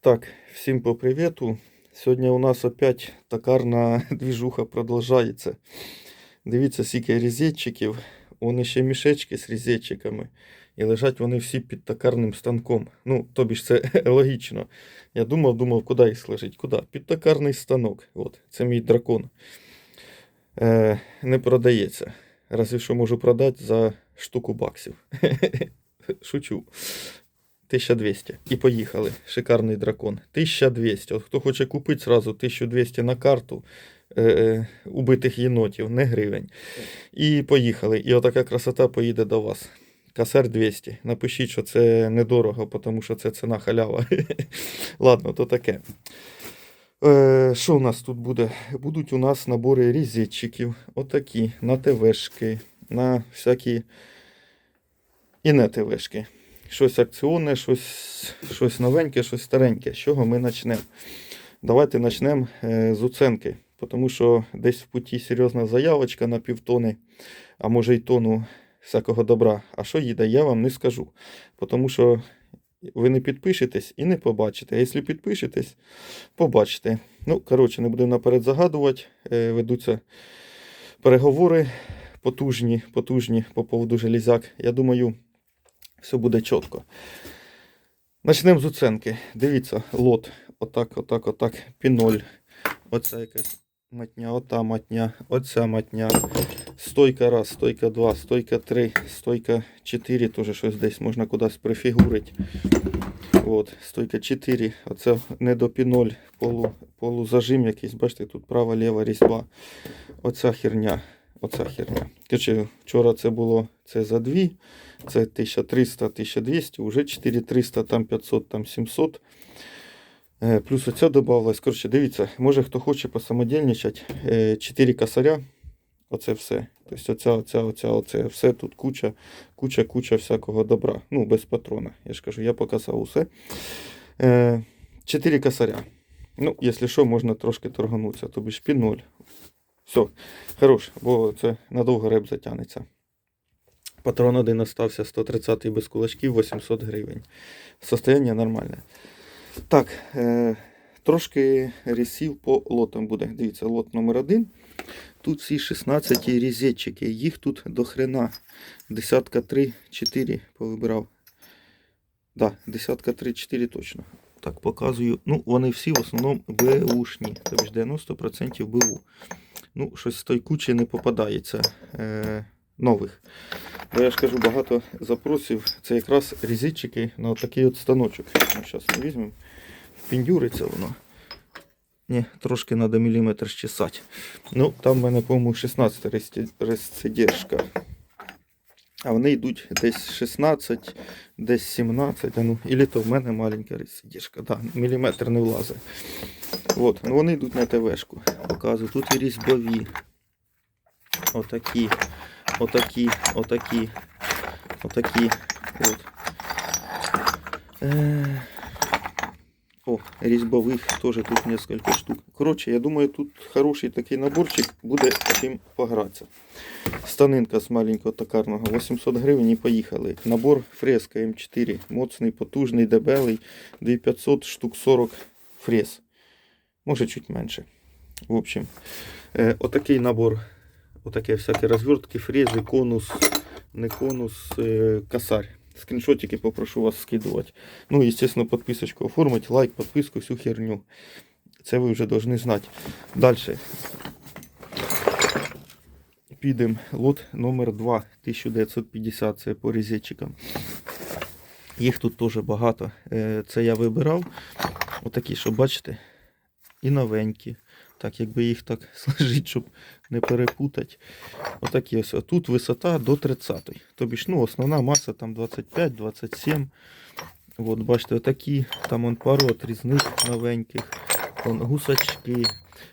Так, всім по привіту. Сьогодні у нас опять токарна двіжуха продовжується. Дивіться, скільки різетчиків. Вони ще мішечки з різетчиками. І лежать вони всі під токарним станком. Ну, тобі ж це логічно. Я думав, думав, куди їх сложить? Куди? Під токарний станок. От, це мій дракон. Е, не продається. Разве що можу продати за штуку баксів. Шучу. 1200. І поїхали. Шикарний дракон. 1200. От хто хоче купити, сразу 1200 на карту е, е, убитих єнотів, не гривень. І поїхали. І отака красота поїде до вас. Касер 200. Напишіть, що це недорого, тому що це ціна халява. Ладно, то таке. Е, Що у нас тут буде? Будуть у нас набори різетчиків, отакі, на ТВшки, на всякі і не ТВшки. Щось акціонне, щось, щось новеньке, щось стареньке. З чого ми почнемо? Давайте почнемо е, з оценки, тому що десь в путі серйозна заявочка на півтони, а може й тону всякого добра. А що їде, я вам не скажу. Тому що ви не підпишетесь і не побачите. А якщо підпишетесь, побачите. Ну, коротше, не будемо наперед загадувати. Е, Ведуться переговори потужні, потужні по поводу железяк. Я думаю, все буде чітко. Почнемо з оценки. Дивіться, лот. Отак, отак, отак. Піноль. Оця якась матня, ота матня, оця матня. Стойка раз, стойка два, стойка три, стойка 4, теж щось десь можна кудись прифігурити. От, стойка 4. Оце не до піноль, полу, полузажим якийсь. Бачите, тут права, ліва різьба. Оця херня. Оця херня. Вчора це було це за 2, це 1300, 1200, уже 4300, там 500, там 700. Е, Плюс оця додавалась. Коротше, дивіться, може хто хоче посамодільничати. 4 косаря. Оце все. Тобто оця, оця, оця, оце все тут куча, куча, куча всякого добра. Ну, без патрона. Я ж кажу, я показав усе. Е, 4 косаря. Ну, якщо що, можна трошки торганутися, тобі ж під ноль. Все, хорош, бо це надовго реп затягнеться. Патрон один остався 130 без кулачків, 800 гривень. Состояние нормальне. Так, е, трошки рісів по лотам буде. Дивіться, лот номер один. Тут всі 16 різетчики. Їх тут до хрена. Десятка 3-4 повибирав. Да, десятка 3-4 точно. Так, показую. Ну, вони всі в основному БУшні. Тобто 90% БУ. Ну, щось той кучі не попадається е, нових. Бо я ж кажу, багато запросів. Це якраз різитчики на такий от станочок. Ну, зараз ми візьмемо. Піндюриться воно. Ні, трошки треба міліметр щесати. Ну, там в мене, по-моєму, 16 ресті- А вони йдуть десь 16, десь 17. А ну, ілі то в мене маленька розцедержка. Да, міліметр не влазить. От, ну вони йдуть на ТВшку. Показую. Тут і різьбові. Отакі. Отакі, отакі. Отакі. От. Е... О, різьбових теж тут несколько штук. Коротше, я думаю, тут хороший такий наборчик буде чим погратися. Станинка з маленького токарного 800 гривень і поїхали. Набор фреска М4. Моцний, потужний, дебелий. 2500 штук 40 фрез. Може чуть менше. В общем, е, отакий набор. Отаке всякі розвертки, фрези, конус, не конус, е, косарь. Скріншотики попрошу вас скидувати. Ну, і, звісно, підписочку оформити, лайк, підписку, всю херню. Це ви вже повинні знати. Далі. Підемо. Лот номер 2 1950. Це по різетчикам. Їх тут теж багато. Е, Це я вибирав. Отакі, що бачите, і новенькі. Так, якби їх так сложити, щоб не перепутати. Отакі ось. А Тут висота до 30. Тобі ж, ну, основна маса там 25-27. От, бачите, отакі. Там он пару отрізних новеньких. Вон, гусачки.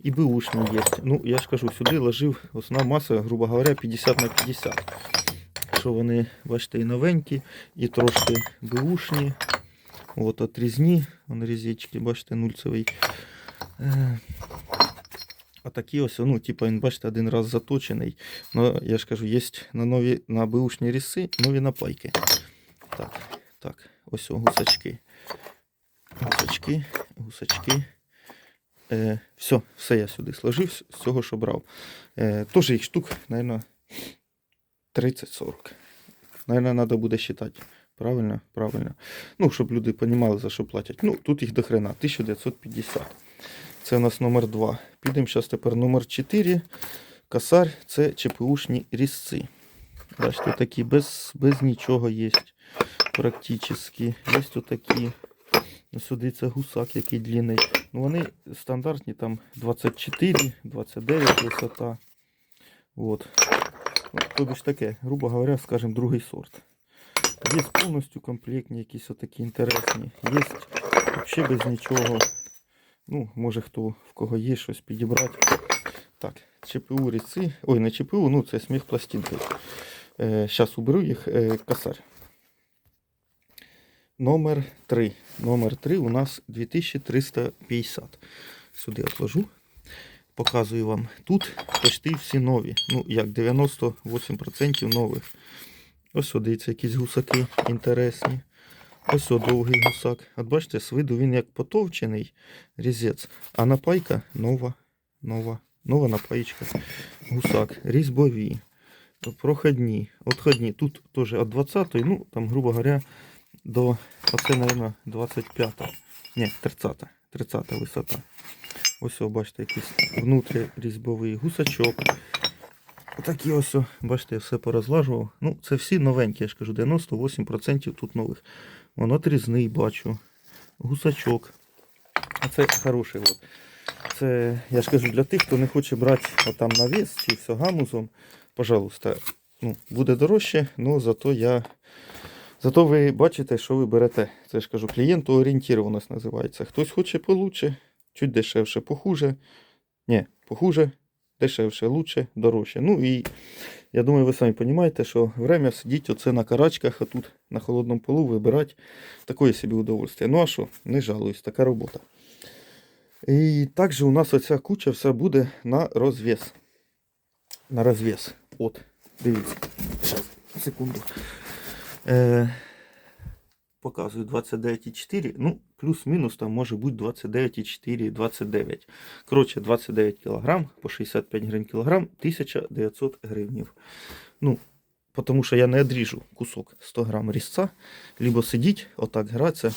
І бушні є. Ну, я ж кажу, сюди ложив основна маса, грубо говоря, 50 на 50. Що вони, бачите, і новенькі, і трошки бушні. От отрізні, вон різечки, бачите, нульцевий. А такі ось, ну, типа, він, бачите, один раз заточений. Но я ж кажу, є на нові на беушні ріси нові напайки. Так, так, ось гусачки. Гусачки. гусачки. Е, все, все я сюди сложив з цього, що брав. Е, Тоже їх штук, мабуть, 30-40. Наверное, треба буде вважати. Правильно? Правильно. Ну, щоб люди розуміли, за що платять. Ну, тут їх до хрена, 1950. Це у нас номер 2. Підемо зараз тепер номер 4. Косарь це ЧПУшні різці. Бачите, такі без, без нічого є. Практично. Є отакі. Сюди це гусак, який длинний. Ну, вони стандартні там 24, 29 висота. Вот. Ну, тобі ж таке, грубо говоря, скажем, другий сорт. Є повністю комплектні, якісь отакі інтересні. Є взагалі без нічого. Ну, може хто в кого є щось підібрати. Так, ЧПУ ріці. Ой, не ЧПУ, ну це сміх пластинки. Е, Зараз уберу їх. Е, косарь. Номер 3. Номер 3 у нас 2350. Сюди отложу. Показую вам. Тут почти всі нові. Ну, як 98% нових. Ось о, дивіться, якісь гусаки інтересні. Ось довгий гусак. От бачите, з виду він як потовчений різець, а напайка нова, нова, нова напаєчка. Гусак, різьбові, проходні, отходні. Тут теж від 20 ну там, грубо говоря, до, оце, мабуть, 25 Ні, 30 30 висота. Ось, о, бачите, якийсь внутрі різьбовий гусачок. Отакі ось, бачите, я все порозлажував. Ну, це всі новенькі, я ж кажу, 98% тут нових. Вон отрізний бачу. Гусачок. А це хороший. От. Це, я ж кажу, для тих, хто не хоче брати отам на вес чи все гамузом, пожалуйста, ну, буде дорожче, але зато я. Зато ви бачите, що ви берете. Це ж кажу, клієнту орієнтірованість називається. Хтось хоче получше, чуть дешевше, похуже. Ні, похуже, дешевше, лучше, дорожче. Ну і я думаю, ви самі розумієте, що время сидіти оце на карачках, а тут на холодному полу вибирати такое собі удовольствие. Ну а що, не жалуюсь, така робота. І також у нас оця куча все буде на розв'яз. На розв'яз. От, дивіться. Зараз, секунду. Е, показую 29,4. Ну, плюс-мінус там може бути 29,4, 29. Коротше, 29 кг по 65 гривень кілограм, 1900 гривнів. Ну, тому що я не одріжу кусок 100 грам різця, либо сидіть, отак гратися.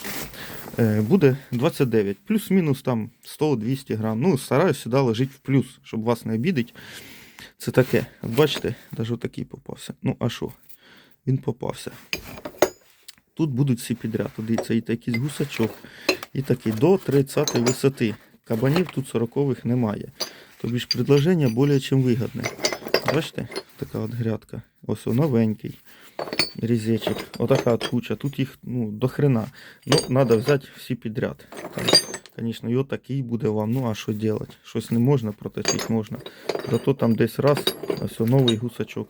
Е, буде 29. Плюс-мінус там 100-200 грам. Ну, стараюсь сюди лежить в плюс, щоб вас не обідить. Це таке. Бачите, навіть такий попався. Ну, а що? Він попався. Тут будуть всі підряд. Дивіться, і такий гусачок, і такий до 30 висоти. Кабанів тут 40-х немає. Тобі ж предложення більш чим вигідне. Бачите, така от грядка. Ось новенький різечок. Отака от куча. Тут їх ну, до хрена. Ну, треба взяти всі підряд. Звісно, і отакий буде вам. Ну, а що робити? Щось не можна проточити можна. Зато там десь раз, ось новий гусачок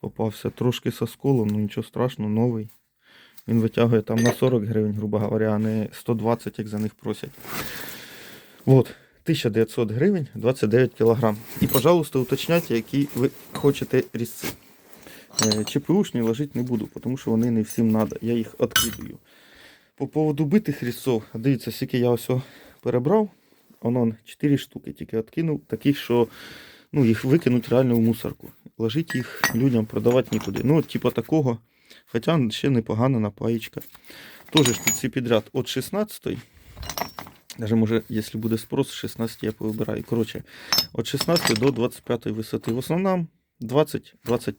попався. Трошки со сколом, ну нічого страшного, новий. Він витягує там на 40 гривень, грубо говоря, а не 120, як за них просять. От, 1900 гривень, 29 кілограм. І, пожалуйста, уточняйте, які ви хочете різці. Е, ЧПУшні ложити не буду, тому що вони не всім треба. Я їх відкидую. По поводу битих різців, дивіться, скільки я ось перебрав. Воно 4 штуки тільки відкинув, таких, що ну, їх викинуть реально в мусорку. Ложить їх людям продавати нікуди. Ну, от, типу такого. Хоча ще непогана напаєчка. Тоже ж тут всі підряд от 16 Даже може, якщо буде спрос, 16 я повибираю. Коротше, от 16 до 25 висоти. В основному 20-25.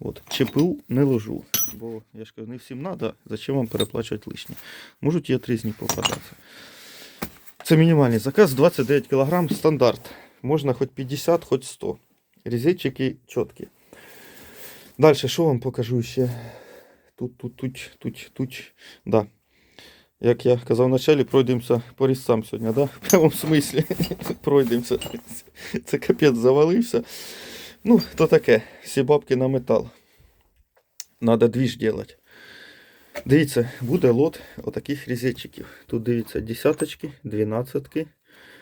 От. ЧПУ не ложу. Бо я ж кажу, не всім треба, зачем вам переплачувати лишнє. Можуть і отрізні попадатися. Це мінімальний заказ 29 кг стандарт. Можна хоч 50, хоч 100. Різечики чіткі. Далі, що вам покажу ще? Тут, тут, тут, тут, тут. Да. Як я казав вначалі, пройдемося по різцам сьогодні, да? В прямому смислі. пройдемося. Це капець завалився. Ну, то таке. Всі бабки на метал. Надо двіж делать. Дивіться, буде лот отаких різетчиків. Тут дивіться десяточки, дванадцятки,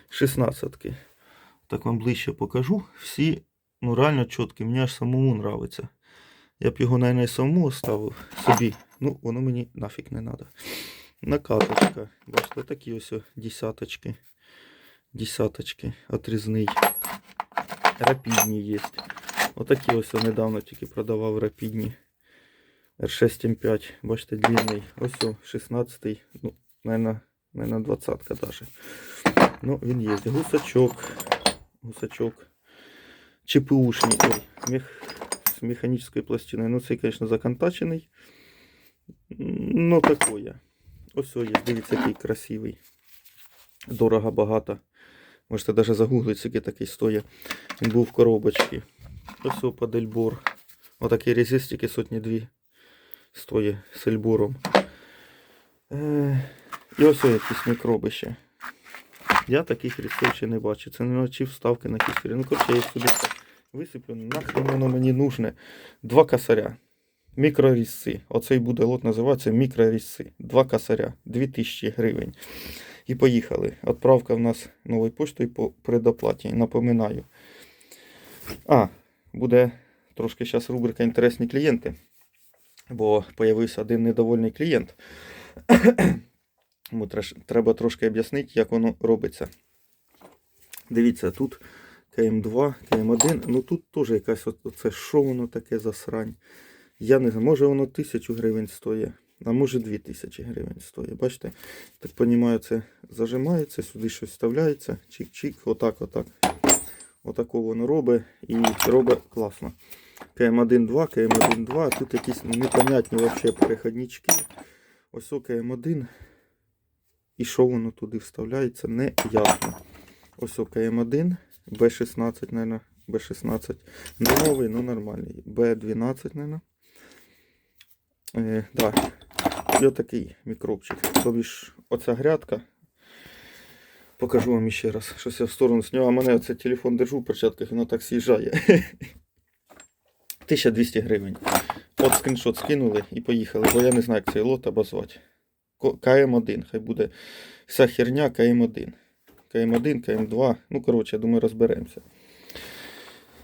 шістнадцятки. Так вам ближче покажу. Всі ну реально чіткі. Мені аж самому нравиться. Я б його, навіть, самому оставив собі. Ну, воно мені нафіг не треба. Накаточка. Бачите, такі ось десяточки. Десяточки. Отрізний. Рапідні є. Отакі ось о недавно тільки продавав рапідні. R6 M5. Бачите, длинний. Ось о 16 ну, наверное, наверное 20 даже. Ну, він є. Гусачок. Гусачок. ЧПУшний. Ой, мех... з механічною пластиною. Ну, цей, звісно, законтачений. Ну, такое. Ось є, дивіться, який красивий. Дорого, багато. Можете навіть загуглити, скільки такий стоїть. Він був в коробочці. Ось о падельбор. Отакий резистики сотні дві стоїть з ельбором. Е, і ось якісь мікроби ще. Я таких різців ще не бачу. Це не наче вставки на кісері. Ну, коротше, я сюди висиплю. Нахрен воно мені нужне. Два косаря. Мікрорізці. Оцей буде лот називатися мікрорізці. Два косаря. 2000 гривень. І поїхали. Отправка в нас новою поштою по предоплаті. Напоминаю. А, буде трошки зараз рубрика Інтересні клієнти. Бо появився один недовольний клієнт. Треба трошки об'яснити, як воно робиться. Дивіться, тут КМ2, КМ1, ну тут теж якась оце, що воно таке за срань. Я не знаю, може воно тисячу гривень стоїть, а може дві тисячі гривень стоїть. Бачите? Так розумію, це зажимається, сюди щось вставляється, чик-чик, отак, отак. Отако воно робить і робить класно. КМ1-2, КМ1-2, тут якісь непонятні вообще переходнички. Ось о КМ1. І що воно туди вставляється, не ясно. Ось КМ1, Б16, наверное, Б16. Не новий, ну нормальний. Б12, наверное. Е, да. І отакий мікробчик. Тобі ж оця грядка. Покажу вам ще раз. Щось я в сторону з нього. А мене оце телефон держу в перчатках, воно так з'їжджає. 1200 гривень. От скріншот скинули і поїхали, бо я не знаю, як цей лот обозвати. Ко- КМ1, хай буде вся херня КМ1. КМ1, КМ2. Ну, коротше, я думаю, розберемося.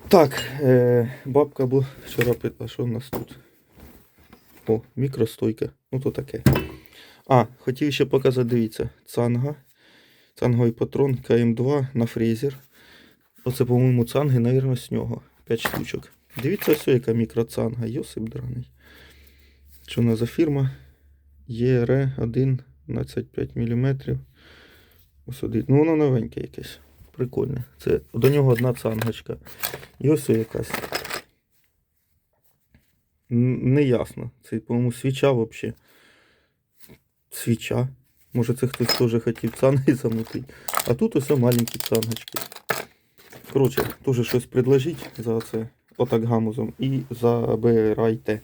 Так, е, бабка бу вчора питала, що в нас тут. О, мікростойка. Ну то таке. А, хотів ще показати, дивіться, цанга. Цанговий патрон КМ2 на фрезер. Оце, по-моєму, цанги, навірно, з нього. 5 штучок. Дивіться, ось яка мікроцанга. Йосип драний. Що вона за фірма? ЄР 1 15 мм. Один. Ну, воно новеньке якесь. Прикольне. Це до нього одна цангочка. І ось якась. Неясно. Це, по-моєму, свіча взагалі. Свіча. Може це хтось теж хотів цанги замутити. А тут ось маленькі цангочки. Коротше, теж щось предложіть за це. Отак гамузом. І забирайте.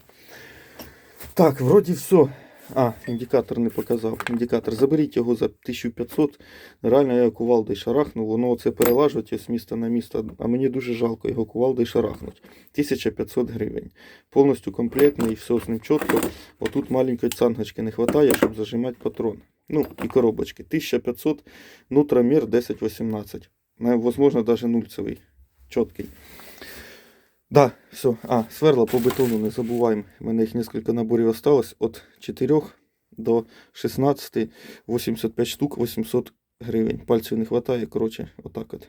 Так, вроді все. А, індикатор не показав. Індикатор. Заберіть його за 1500. Реально я кувалдою шарахнув. Воно це перелажує з міста на місто. А мені дуже жалко його кувалдою шарахнуть. 1500 гривень. Повністю комплектний, все з ним чітко. Отут маленької цангочки не вистачає, щоб зажимати патрон. Ну, і коробочки. 1500, нутромір 1018. На- Возможно, даже нульцевий. Чіткий. Да, все. А, сверла по бетону не забуваємо. У мене їх кілька наборів осталось. От 4 до 16, 85 штук, 800 гривень. Пальців не вистачає, коротше, отак от.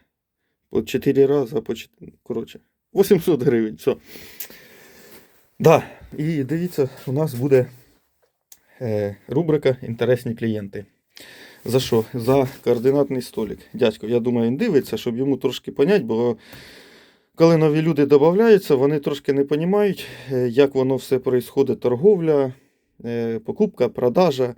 По 4 рази, по 4, коротше, 800 гривень, все. Да, і дивіться, у нас буде е, рубрика Інтересні клієнти. За що? За координатний столик. Дядько, я думаю, він дивиться, щоб йому трошки понять, бо коли нові люди додаються, вони трошки не розуміють, як воно все відбувається, торговля, е, покупка, продажа.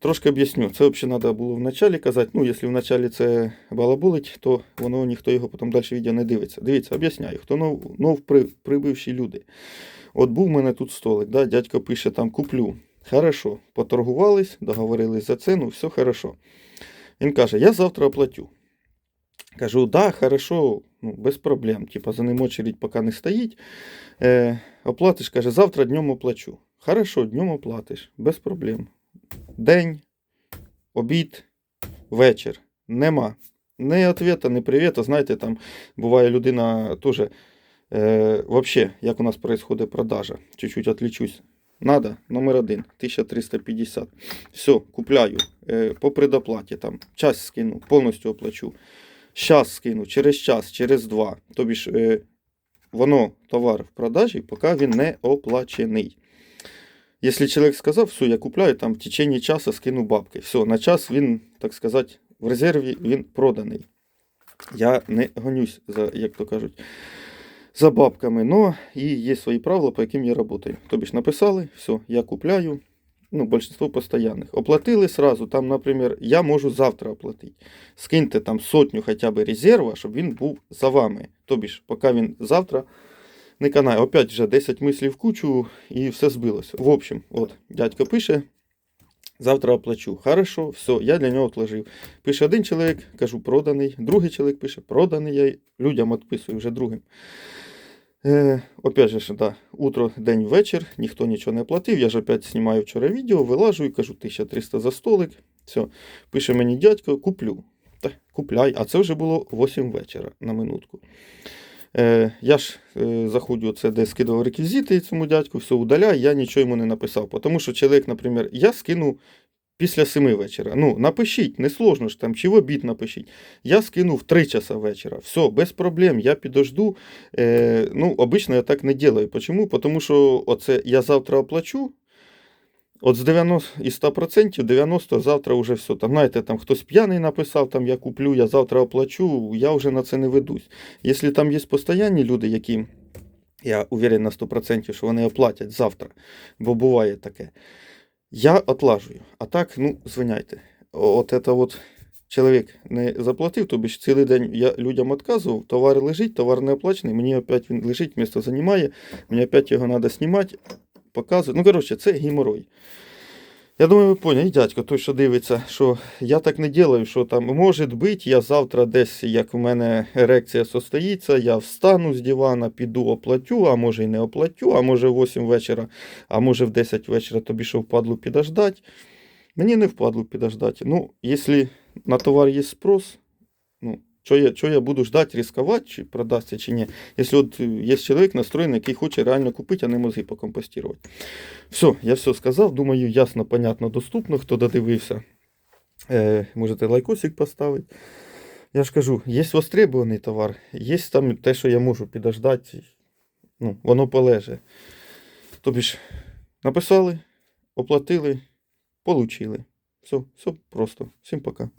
Трошки об'ясню. Це взагалі треба було вначалі казати. Ну, якщо вначалі це балаболить, то воно ніхто його потім далі відео не дивиться. Дивіться, об'ясняю, хто нов, нов прибивші люди. От був у мене тут столик, да, дядько пише там куплю. Хорошо, поторгувались, договорились за ціну, все хорошо. Він каже, я завтра оплатю. Кажу, да, хорошо, ну, без проблем. Типа за ним очередь поки не стоїть. Е, оплатиш, каже, завтра днем оплачу. Хорошо, днем оплатиш, без проблем. День, обід, вечір. Нема. Не ответа, не привіта. Знаєте, там буває людина теж. Е, вообще, як у нас происходит продажа. Чуть-чуть отличусь. Надо, номер один, 1350. Все, купляю. Е, по предоплаті там. Час скину, повністю оплачу. Щас скину, через час, через два. Тобі ж е, воно товар в продажі, поки він не оплачений. Якщо чоловік сказав, все, я купляю, там в течение часу скину бабки. Все, на час він, так сказати, в резерві він проданий. Я не гонюсь за, як то кажуть, за бабками. Но і є свої правила, по яким я працюю. Тобі ж написали, все, я купляю. Ну, большинство постоянних. Оплатили сразу. Там, наприклад, я можу завтра оплатити. Скиньте там сотню хоча б резерва, щоб він був за вами. Тобі ж, поки він завтра не канає. Опять вже 10 мислів в кучу і все збилося. В общем, от, дядько пише. Завтра оплачу. Хорошо, все, я для нього отложив. Пише один чоловік, кажу, проданий. Другий чоловік пише, проданий. Я людям відписую вже другим. Е, опять же, да, утро, день, вечір, ніхто нічого не платив. Я ж опять знімаю вчора відео, вилажу і кажу 1300 за столик. Все. Пише мені дядько, куплю. Та, купляй. А це вже було 8 вечора на минутку. Е, я ж е, заходжу, це де скидував реквізити цьому дядьку, все удаляю, я нічого йому не написав. Тому що чоловік, наприклад, я скину після 7 вечора. Ну, напишіть, не сложно ж там, чи в напишіть. Я скину в 3 часа вечора. Все, без проблем, я підожду. Е, ну, обично я так не делаю. Почему? Тому що оце я завтра оплачу. От з 90 із 100% 90 завтра вже все. Там, знаєте, там хтось п'яний написав, там я куплю, я завтра оплачу, я вже на це не ведусь. Якщо там є постоянні люди, які, я уверен на 100%, що вони оплатять завтра, бо буває таке. Я отлажую. А так, ну, звиняйте. От это от чоловік не заплатив, тобі ж цілий день я людям відказував, товар лежить, товар не оплачений, мені опять він лежить, місто займає, мені опять його треба знімати, показувати. Ну, коротше, це геморой. Я думаю, ви поняли, дядько, той, що дивиться, що я так не делаю, що там, може бути, я завтра десь, як у мене ерекція состоїться, я встану з дивана, піду оплатю, а може і не оплатю, а може в 8 вечора, а може в 10 вечора тобі що впадло підождати. Мені не впадло підождати. Ну, якщо на товар є спрос, ну, що я, що я буду ждати, ризикувати, чи продасться, чи ні. Якщо от е, є чоловік настроєний, який хоче реально купити, а не мозги покомпостувати. Все, я все сказав. Думаю, ясно, понятно, доступно. Хто додивився, е, можете лайкосик поставити. Я ж кажу, є востребований товар, є там те, що я можу підождати, ну, воно полеже. Тобі ж написали, оплатили, получили. Все, все просто. Всім пока.